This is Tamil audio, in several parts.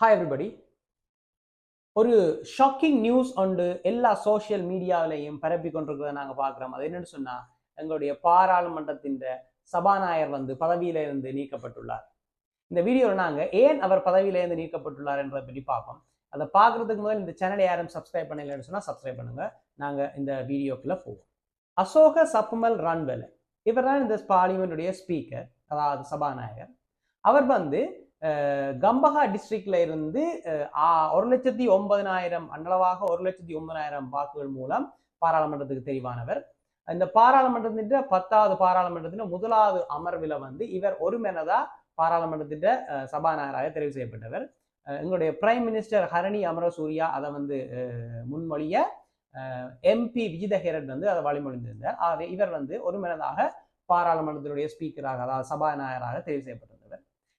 ஹாய் எவ்ரிபடி ஒரு ஷாக்கிங் நியூஸ் ஒன்று எல்லா சோஷியல் மீடியாவிலையும் பரப்பி கொண்டிருக்கிறத நாங்கள் பார்க்குறோம். அது என்னன்னு சொன்னால் எங்களுடைய பாராளுமன்றத்தின் சபாநாயகர் வந்து பதவியில இருந்து நீக்கப்பட்டுள்ளார். இந்த வீடியோவில் நாங்கள் ஏன் அவர் பதவியில இருந்து நீக்கப்பட்டுள்ளார் என்பதை பற்றி பார்ப்போம். அதை பார்க்கறதுக்கு முதல் இந்த சேனலை யாரும் சப்ஸ்கிரைப் பண்ணலைன்னு சொன்னால் சப்ஸ்கிரைப் பண்ணுங்க. நாங்கள் இந்த வீடியோக்குள்ள போவோம். அசோக சப்புமல் ரன்வெல். இவர் தான் இந்த பார்லிமெண்ட்டுடைய ஸ்பீக்கர் அதாவது சபாநாயகர். அவர் வந்து கம்பஹா டிஸ்ட்ரிக்ட்ல இருந்து ஒரு லட்சத்தி ஒன்பதனாயிரம் அண்டளவாக ஒரு லட்சத்தி ஒன்பதாயிரம் வாக்குகள் மூலம் பாராளுமன்றத்துக்கு தெரிவானவர். இந்த பாராளுமன்றத்தின் பத்தாவது பாராளுமன்றத்தின் முதலாவது அமர்வில் வந்து இவர் ஒரு மெனதா பாராளுமன்றத்தின் சபாநாயகராக தெரிவு செய்யப்பட்டவர். எங்களுடைய பிரைம் மினிஸ்டர் ஹரணி அமரசூரியா அதை வந்து முன்மொழிய எம்பி விஜித ஹெரட் வந்து அதை வழிமொழிந்திருந்தார். ஆகவே இவர் வந்து ஒரு மெனதாக பாராளுமன்றத்தினுடைய ஸ்பீக்கராக அதாவது சபாநாயகராக தெரிவு செய்யப்பட்டார்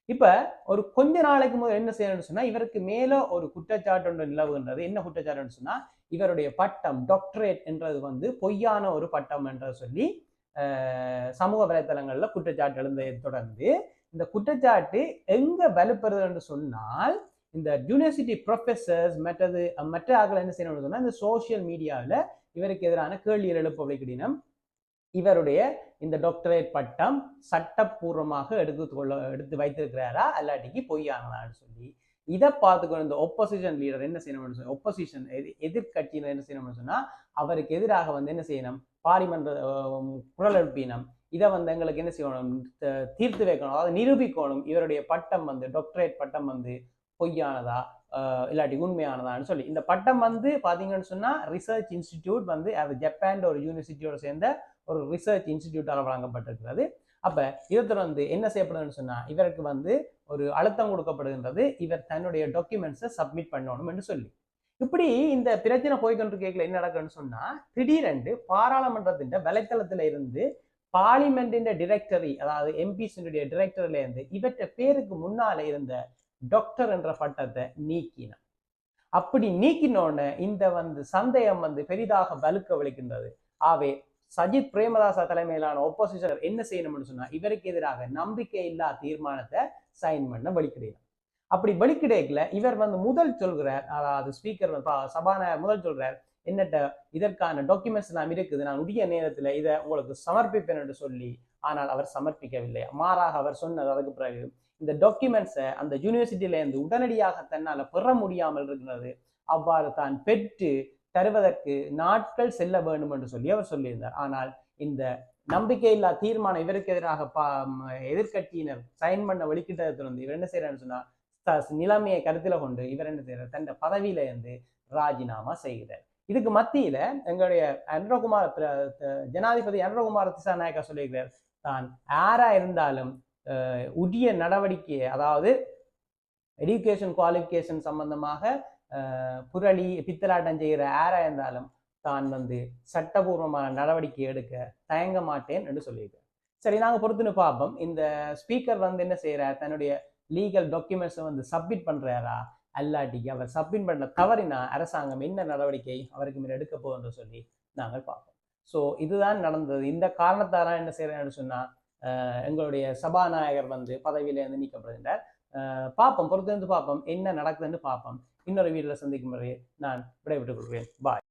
இப்போ ஒரு கொஞ்ச நாளைக்கு முதல் என்ன செய்யணும்னு சொன்னால் இவருக்கு மேலே ஒரு குற்றச்சாட்டு ஒன்று நிலவுகின்றது. என்ன குற்றச்சாட்டுன்னு சொன்னால் இவருடைய பட்டம் டாக்டரேட் என்றது வந்து பொய்யான ஒரு பட்டம் என்று சொல்லி சமூக வலைத்தளங்களில் குற்றச்சாட்டு எழுந்ததை தொடர்ந்து இந்த குற்றச்சாட்டு எங்கே வலுப்பெறுது என்று சொன்னால் இந்த யூனிவர்சிட்டி ப்ரொஃபஸர்ஸ் மற்றது மற்ற ஆக்கள் என்ன செய்யணும்னு சொன்னால் இந்த சோஷியல் மீடியாவில் இவருக்கு எதிரான கேள்விகள் எழுப்பவை கடினம் இவருடைய இந்த டாக்டரேட் பட்டம் சட்டப்பூர்வமாக எடுத்து கொள்ள எடுத்து வைத்திருக்கிறாரா? அல்லாட்டிக்கு பொய்யானதான்னு சொல்லி. இதை பார்த்துக்கணும் இந்த ஒப்போசிஷன் லீடர் என்ன செய்யணும்னு சொல்லி ஒப்போசிஷன் எதிர்கட்சியினர் என்ன செய்யணும்னு சொன்னால் அவருக்கு எதிராக வந்து என்ன செய்யணும்? பாரிமன்ற குரல் எழுப்பினம். இதை வந்து எங்களுக்கு என்ன செய்யணும்? த- தீர்த்து வைக்கணும். அதாவது நிரூபிக்கணும். இவருடைய பட்டம் வந்து டாக்டரேட் பட்டம் வந்து பொய்யானதா இல்லாட்டி உண்மையானதான்னு சொல்லி. இந்த பட்டம் வந்து பார்த்தீங்கன்னு சொன்னால் ரிசர்ச் இன்ஸ்டிடியூட் வந்து அது ஜப்பான் ஒரு யூனிவர்சிட்டியோட சேர்ந்த ஒரு ரிசர்ச் இன்ஸ்டிடியூட்டால் வழங்கப்பட்டிருக்கிறது. அப்போ இதை தொடர்ந்து என்ன செய்யப்படுதுன்னு சொன்னால் இவருக்கு வந்து ஒரு அழுத்தம் கொடுக்கப்படுகின்றது. இவர் தன்னுடைய டாக்குமெண்ட்ஸை சப்மிட் பண்ணணும் என்று சொல்லி. இப்படி இந்த பிரச்சனை போய்கொண்டு கேட்கல என்ன நடக்குன்னு சொன்னால் திடீரென்று பாராளுமன்றத்தின் வலைத்தளத்தில் இருந்து பார்லிமெண்டின் டிரெக்டரி அதாவது எம்பிஸினுடைய டிரெக்டரிலேருந்து இவற்ற பேருக்கு முன்னால இருந்த டாக்டர் என்ற பட்டத்தை நீக்கினார் அப்படி நீக்கினோடனே இந்த வந்து சந்தேகம் வந்து பெரிதாக வலுக்க வலிக்கின்றது ஆவே சஜித் பிரேமதாசா தலைமையிலான ஒப்போசிஷன் என்ன செய்யணும்னு சொன்னா இவருக்கு எதிராக நம்பிக்கை இல்லா தீர்மானத்தை சைன் பண்ண வலிக்கிறீங்க அப்படி வலிக்கிடையில இவர் வந்து முதல் சொல்கிறார் அதாவது ஸ்பீக்கர் சபாநாயகர் முதல் சொல்றார் என்னட்ட இதற்கான டாக்குமெண்ட்ஸ் எல்லாம் இருக்குது. நான் உரிய நேரத்தில் இதை உங்களுக்கு சமர்ப்பிப்பேன் என்று சொல்லி ஆனால் அவர் சமர்ப்பிக்கவில்லை. மாறாக அவர் சொன்னது அதுக்கு பிறகு இந்த டாக்குமெண்ட்ஸை அந்த யூனிவர்சிட்டியிலேருந்து உடனடியாக தன்னால் பெற முடியாமல் இருக்கிறது அவ்வாறு தான் பெற்று தருவதற்கு நாட்கள் செல்ல வேண்டும் என்று சொல்லி அவர் சொல்லியிருந்தார். ஆனால் இந்த நம்பிக்கையில்லா தீர்மானம் இவருக்கு எதிராக பா எதிர்கட்சியினர் சைன் பண்ண வெளிக்கிட்டதை தொடர்ந்து இவர் என்ன செய்யறாருன்னு சொன்னா நிலைமையை கருத்தில் கொண்டு இவர் என்ன செய்யறார் தன் பதவியில இருந்து ராஜினாமா செய்கிறார். இதுக்கு மத்தியில எங்களுடைய அனுரகுமார் ஜனாதிபதி அனுரகுமார் திசாநாயக்கா சொல்லியிருக்கிறார். தான் யாரா இருந்தாலும் உரிய நடவடிக்கையை அதாவது எஜுகேஷன் குவாலிஃபிகேஷன் சம்பந்தமாக புரளி பித்தலாட்டம் செய்கிற யாரா இருந்தாலும் தான் வந்து சட்டபூர்வமான நடவடிக்கை எடுக்க தயங்க மாட்டேன் என்று சொல்லியிருக்கார் சரி நாங்கள் பொறுத்துன்னு பார்ப்போம். இந்த ஸ்பீக்கர் வந்து என்ன செய்கிறார் தன்னுடைய லீகல் டாக்குமெண்ட்ஸை வந்து சப்மிட் பண்ணுறாரா அல்லாட்டிக்கு அவர் சப்மிட் பண்ண தவறினா அரசாங்கம் என்ன நடவடிக்கை அவருக்கு மேல் எடுக்க போகுதுன்னு சொல்லி நாங்கள் பார்ப்போம். ஸோ இதுதான் நடந்தது. இந்த காரணத்தாரா என்ன செய்யறேன்னு சொன்னா எங்களுடைய சபாநாயகர் வந்து பதவியிலேருந்து நீக்கப்படுகின்றார். பார்ப்போம். பொறுத்திருந்து பார்ப்போம். என்ன நடக்குதுன்னு பார்ப்போம். இன்னொரு வீட்டில் சந்திக்கும் முறையை நான் விடைபெற்றுக் கொள்கிறேன். பாய்